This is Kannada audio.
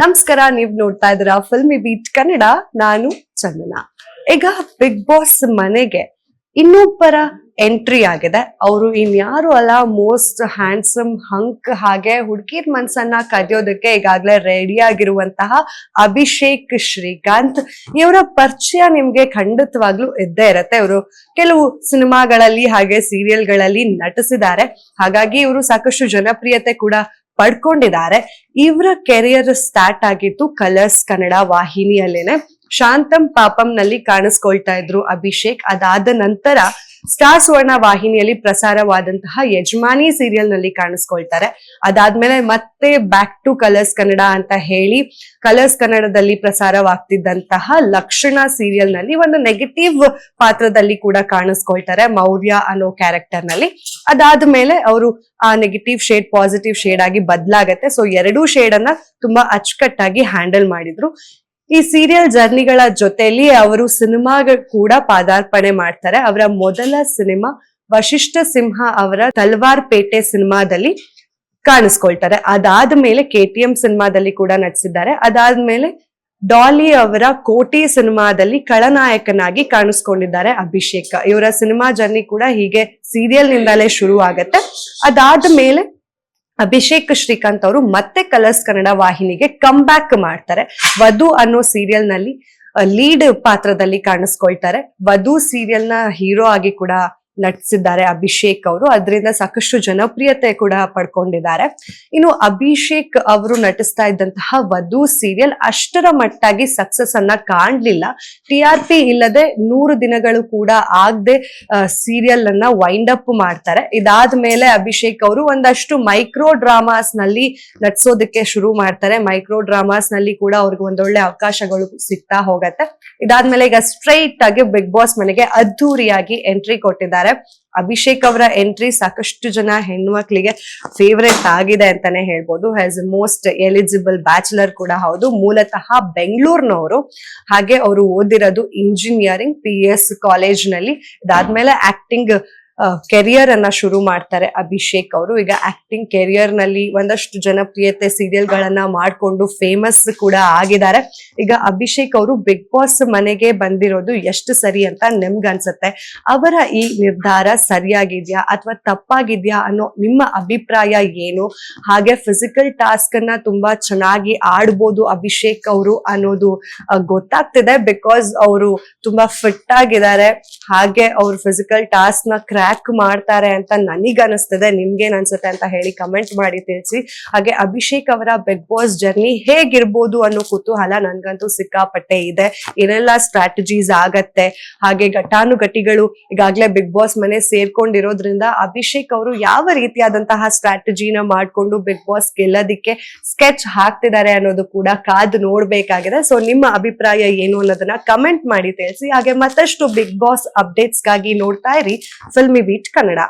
ನಮಸ್ಕಾರ, ನೀವ್ ನೋಡ್ತಾ ಇದ್ದೀರಾ ಫಿಲ್ಮಿ ಬೀಟ್ ಕನ್ನಡ. ನಾನು ಚಂದನ. ಈಗ ಬಿಗ್ ಬಾಸ್ ಮನೆಗೆ ಇನ್ನೊಬ್ಬರ ಎಂಟ್ರಿ ಆಗಿದೆ. ಅವರು ಇನ್ಯಾರು ಅಲ್ಲ, ಮೋಸ್ಟ್ ಹ್ಯಾಂಡ್ಸಮ್ ಹಂಕ್ ಹಾಗೆ ಹುಡುಗಿರ್ ಮನ್ಸನ್ನ ಕದಿಯೋದಕ್ಕೆ ಈಗಾಗ್ಲೇ ರೆಡಿ ಆಗಿರುವಂತಹ ಅಭಿಷೇಕ್ ಶ್ರೀಕಾಂತ್. ಇವರ ಪರಿಚಯ ನಿಮ್ಗೆ ಖಂಡಿತವಾಗ್ಲೂ ಇದ್ದೇ ಇರತ್ತೆ. ಇವರು ಕೆಲವು ಸಿನಿಮಾಗಳಲ್ಲಿ ಹಾಗೆ ಸೀರಿಯಲ್ಗಳಲ್ಲಿ ನಟಿಸಿದ್ದಾರೆ. ಹಾಗಾಗಿ ಇವರು ಸಾಕಷ್ಟು ಜನಪ್ರಿಯತೆ ಕೂಡ ಪಡ್ಕೊಂಡಿದ್ದಾರೆ. ಇವರ ಕೆರಿಯರ್ ಸ್ಟಾರ್ಟ್ ಆಗಿದ್ದು ಕಲರ್ಸ್ ಕನ್ನಡ ವಾಹಿನಿಯಲ್ಲೇನೆ. ಶಾಂತಂ ಪಾಪಂನಲ್ಲಿ ಕಾಣಿಸ್ಕೊಳ್ತಾ ಇದ್ರು ಅಭಿಷೇಕ್. ಅದಾದ ನಂತರ ಸ್ಟಾರ್ ಸುವರ್ಣ ವಾಹಿನಿಯಲ್ಲಿ ಪ್ರಸಾರವಾದಂತಹ ಯಜಮಾನಿ ಸೀರಿಯಲ್ನಲ್ಲಿ ಕಾಣಿಸ್ಕೊಳ್ತಾರೆ. ಅದಾದ್ಮೇಲೆ ಮತ್ತೆ ಬ್ಯಾಕ್ ಟು ಕಲರ್ಸ್ ಕನ್ನಡ ಅಂತ ಹೇಳಿ ಕಲರ್ಸ್ ಕನ್ನಡದಲ್ಲಿ ಪ್ರಸಾರವಾಗ್ತಿದ್ದಂತಹ ಲಕ್ಷಣ ಸೀರಿಯಲ್ನಲ್ಲಿ ಒಂದು ನೆಗೆಟಿವ್ ಪಾತ್ರದಲ್ಲಿ ಕೂಡ ಕಾಣಿಸ್ಕೊಳ್ತಾರೆ ಮೌರ್ಯ ಅನ್ನೋ ಕ್ಯಾರೆಕ್ಟರ್ನಲ್ಲಿ ಅದಾದ್ಮೇಲೆ ಅವರು ಆ ನೆಗೆಟಿವ್ ಶೇಡ್ ಪಾಸಿಟಿವ್ ಶೇಡ್ ಆಗಿ ಬದಲಾಗತ್ತೆ. ಸೊ ಎರಡೂ ಶೇಡ್ ಅನ್ನ ತುಂಬಾ ಅಚ್ಚುಕಟ್ಟಾಗಿ ಹ್ಯಾಂಡಲ್ ಮಾಡಿದ್ರು. ಈ ಸೀರಿಯಲ್ ಜರ್ನಿಗಳ ಜೊತೆಯಲ್ಲಿ ಅವರು ಸಿನಿಮಾಗ ಕೂಡ ಪಾದಾರ್ಪಣೆ ಮಾಡ್ತಾರೆ. ಅವರ ಮೊದಲ ಸಿನಿಮಾ ವಶಿಷ್ಠ ಸಿಂಹ ಅವರ ತಲ್ವಾರ್ ಪೇಟೆ ಸಿನಿಮಾದಲ್ಲಿ ಕಾಣಿಸ್ಕೊಳ್ತಾರೆ. ಅದಾದ ಮೇಲೆ ಕೆ ಟಿ ಎಂ ಸಿನಿಮಾದಲ್ಲಿ ಕೂಡ ನಟಿಸಿದ್ದಾರೆ. ಅದಾದ್ಮೇಲೆ ಡಾಲಿ ಅವರ ಕೋಟಿ ಸಿನಿಮಾದಲ್ಲಿ ಖಳನಾಯಕನಾಗಿ ಕಾಣಿಸ್ಕೊಂಡಿದ್ದಾರೆ ಅಭಿಷೇಕ. ಇವರ ಸಿನಿಮಾ ಜರ್ನಿ ಕೂಡ ಹೀಗೆ ಸೀರಿಯಲ್ ನಿಂದಲೇ ಶುರು ಆಗತ್ತೆ ಅದಾದ್ಮೇಲೆ ಅಭಿಷೇಕ್ ಶ್ರೀಕಾಂತ್ ಅವರು ಮತ್ತೆ ಕಲರ್ಸ್ ಕನ್ನಡ ವಾಹಿನಿಗೆ ಕಮ್ ಬ್ಯಾಕ್ ಮಾಡ್ತಾರೆ. ವಧು ಅನ್ನೋ ಸೀರಿಯಲ್ನಲ್ಲಿ ಲೀಡ್ ಪಾತ್ರದಲ್ಲಿ ಕಾಣಿಸ್ಕೊಳ್ತಾರೆ. ವಧು ಸೀರಿಯಲ್ನ ಹೀರೋ ಆಗಿ ಕೂಡ ನಟಿಸಿದ್ದಾರೆ ಅಭಿಷೇಕ್ ಅವರು. ಅದರಿಂದ ಸಾಕಷ್ಟು ಜನಪ್ರಿಯತೆ ಕೂಡ ಪಡ್ಕೊಂಡಿದ್ದಾರೆ. ಇನ್ನು ಅಭಿಷೇಕ್ ಅವರು ನಟಿಸ್ತಾ ಇದ್ದಂತಹ ವಧು ಸೀರಿಯಲ್ ಅಷ್ಟರ ಮಟ್ಟಾಗಿ ಸಕ್ಸಸ್ ಅನ್ನ ಕಾಣ್ಲಿಲ್ಲ. ಟಿ ಆರ್ ಪಿ ಇಲ್ಲದೆ ನೂರು ದಿನಗಳು ಕೂಡ ಆಗದೆ ಸೀರಿಯಲ್ ಅನ್ನ ವೈಂಡ್ ಅಪ್ ಮಾಡ್ತಾರೆ. ಇದಾದ ಮೇಲೆ ಅಭಿಷೇಕ್ ಅವರು ಒಂದಷ್ಟು ಮೈಕ್ರೋ ಡ್ರಾಮಾಸ್ನಲ್ಲಿ ನಟಿಸೋದಕ್ಕೆ ಶುರು ಮಾಡ್ತಾರೆ. ಮೈಕ್ರೋ ಡ್ರಾಮಾಸ್ನಲ್ಲಿ ಕೂಡ ಅವ್ರಿಗೆ ಒಂದೊಳ್ಳೆ ಅವಕಾಶಗಳು ಸಿಗ್ತಾ ಹೋಗತ್ತೆ. ಇದಾದ್ಮೇಲೆ ಈಗ ಸ್ಟ್ರೈಟ್ ಆಗಿ ಬಿಗ್ ಬಾಸ್ ಮನೆಗೆ ಅದ್ದೂರಿಯಾಗಿ ಎಂಟ್ರಿ ಕೊಟ್ಟಿದ್ದಾರೆ. ಅಭಿಷೇಕ್ ಅವರ ಎಂಟ್ರಿ ಸಾಕಷ್ಟು ಜನ ಹೆಣ್ಮಕ್ಳಿಗೆ ಫೇವರೇಟ್ ಆಗಿದೆ ಅಂತಾನೆ ಹೇಳ್ಬೋದು. ಹ್ಯಾಸ್ ಮೋಸ್ಟ್ ಎಲಿಜಿಬಲ್ ಬ್ಯಾಚುಲರ್ ಕೂಡ ಹೌದು. ಮೂಲತಃ ಬೆಂಗಳೂರಿನವರು. ಹಾಗೆ ಅವರು ಓದಿರೋದು ಇಂಜಿನಿಯರಿಂಗ್ ಪಿ ಎಸ್ ಕಾಲೇಜ್ನಲ್ಲಿ. ಇದಾದ್ಮೇಲೆ ಆಕ್ಟಿಂಗ್ ಕೆರಿಯರ್ ಅನ್ನ ಶುರು ಮಾಡ್ತಾರೆ ಅಭಿಷೇಕ್ ಅವರು. ಈಗ ಆಕ್ಟಿಂಗ್ ಕೆರಿಯರ್ನಲ್ಲಿ ಒಂದಷ್ಟು ಜನಪ್ರಿಯತೆ ಸೀರಿಯಲ್ ಗಳನ್ನ ಮಾಡ್ಕೊಂಡು ಫೇಮಸ್ ಕೂಡ ಆಗಿದ್ದಾರೆ. ಈಗ ಅಭಿಷೇಕ್ ಅವರು ಬಿಗ್ ಬಾಸ್ ಮನೆಗೆ ಬಂದಿರೋದು ಎಷ್ಟು ಸರಿ ಅಂತ ನಿಮ್ಗೆ ಅನ್ಸುತ್ತೆ ಅವರ ಈ ನಿರ್ಧಾರ ಸರಿಯಾಗಿದ್ಯಾ ಅಥವಾ ತಪ್ಪಾಗಿದ್ಯಾ ಅನ್ನೋ ನಿಮ್ಮ ಅಭಿಪ್ರಾಯ ಏನು? ಹಾಗೆ ಫಿಸಿಕಲ್ ಟಾಸ್ಕ್ ಅನ್ನ ತುಂಬಾ ಚೆನ್ನಾಗಿ ಆಡ್ಬೋದು ಅಭಿಷೇಕ್ ಅವರು ಅನ್ನೋದು ಗೊತ್ತಾಗ್ತಿದೆ. ಬಿಕಾಸ್ ಅವರು ತುಂಬಾ ಫಿಟ್ ಆಗಿದ್ದಾರೆ. ಹಾಗೆ ಅವ್ರು ಫಿಸಿಕಲ್ ಟಾಸ್ಕ್ನ ಕ್ರ್ಯಾಕ್ ಮಾಡ್ತಾರೆ ಅಂತ ನನಗ್ ಅನಿಸ್ತದೆ ನಿಮ್ಗೇನ್ ಅನ್ಸುತ್ತೆ ಅಂತ ಹೇಳಿ ಕಮೆಂಟ್ ಮಾಡಿ ತಿಳಿಸಿ. ಹಾಗೆ ಅಭಿಷೇಕ್ ಅವರ ಬಿಗ್ ಬಾಸ್ ಜರ್ನಿ ಹೇಗಿರ್ಬೋದು ಅನ್ನೋ ಕುತೂಹಲ ನನ್ಗಂತೂ ಸಿಕ್ಕಾಪಟ್ಟೆ ಇದೆ. ಏನೆಲ್ಲ ಸ್ಟ್ರಾಟಜೀಸ್ ಆಗತ್ತೆ, ಹಾಗೆ ಘಟಾನುಘಟಿಗಳು ಈಗಾಗ್ಲೇ ಬಿಗ್ ಬಾಸ್ ಮನೆ ಸೇರ್ಕೊಂಡಿರೋದ್ರಿಂದ ಅಭಿಷೇಕ್ ಅವರು ಯಾವ ರೀತಿಯಾದಂತಹ ಸ್ಟ್ರಾಟಜಿನ ಮಾಡ್ಕೊಂಡು ಬಿಗ್ ಬಾಸ್ ಗೆಲ್ಲೋದಿಕ್ಕೆ ಸ್ಕೆಚ್ ಹಾಕ್ತಿದ್ದಾರೆ ಅನ್ನೋದು ಕೂಡ ಕಾದು ನೋಡ್ಬೇಕಾಗಿದೆ. ಸೊ ನಿಮ್ಮ ಅಭಿಪ್ರಾಯ ಏನು ಅನ್ನೋದನ್ನ ಕಮೆಂಟ್ ಮಾಡಿ ತಿಳಿಸಿ. ಹಾಗೆ ಮತ್ತಷ್ಟು ಬಿಗ್ ಬಾಸ್ ಅಪ್ಡೇಟ್ಸ್ಗಾಗಿ ನೋಡ್ತಾ ಇರಿ. Filmy beet Kannada